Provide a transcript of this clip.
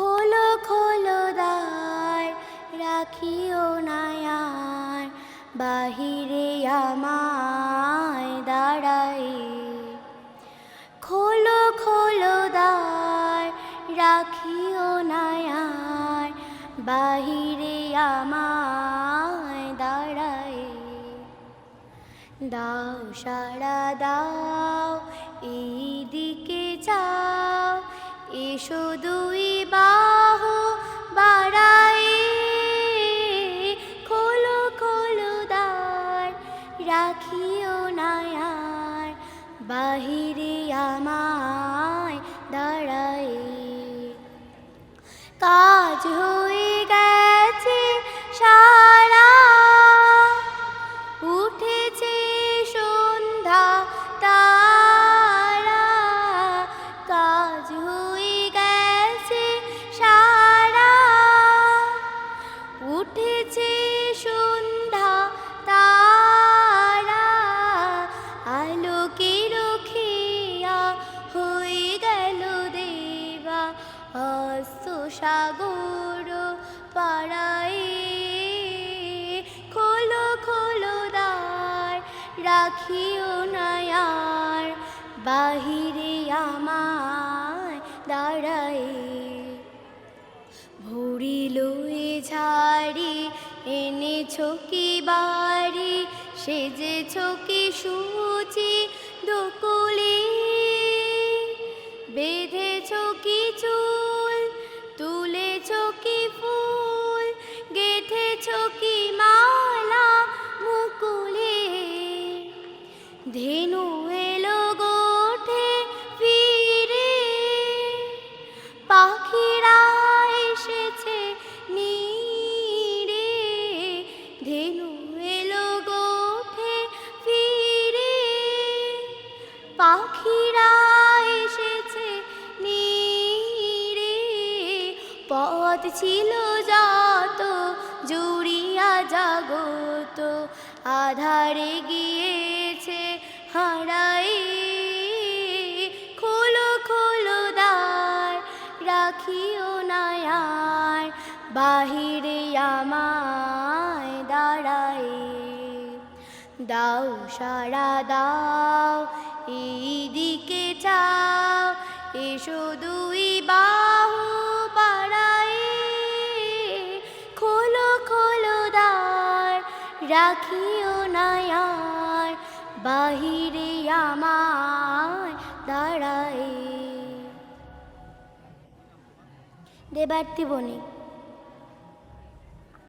খোলো খোলো দ্বার, রাখিও নায়ার, বাহিরে আমায় দাঁড়াই। খোলো খোলো দ্বার, রাখিও নায়ার, বাহিরে আমায় দাঁড়াই। দাও সারা দাও, এইদিকে যাও এসো দুই বাহু বাহিরে আমায় দাঁড়াই কাজ হয়ে গেছে সারা। উঠেছে সন্ধ্যা তারা। কাজ হয়ে গেছে সারা। উঠেছে সন্ধ্যা তারা। আলোকে অস্ত সাগর পাড়ায় খোলো খোলো দ্বার, রাখিও নায়ার, বাহিরে আমায় দাঁড়ায়। ভুড়ি লুয়ে ঝাড়ি, এনেছো কি বাড়ি, সেজেছো কি সুচি, দুকুলি, বেঁধেছো কি চুল কি মালা মুকুলে। গোঠে ফিরে। পাখিরা এসেছে ধেনু গোঠে ফিরে। পাখিরা এসেছে পথ ছিল যত আধারে গিয়েছে, হারাই। খোলো খোলো দ্বার, রাখিও নায়ার বাহিরে আমায় দাঁড়াই দাও সারা দাও, এইদিকে চাও। এসো দুই বাহু বাড়াই খোলো খোলো দ্বার, রাখিও নায়ার বাহিরে আমায় দাঁড়ায়। দেবার্তি বণিক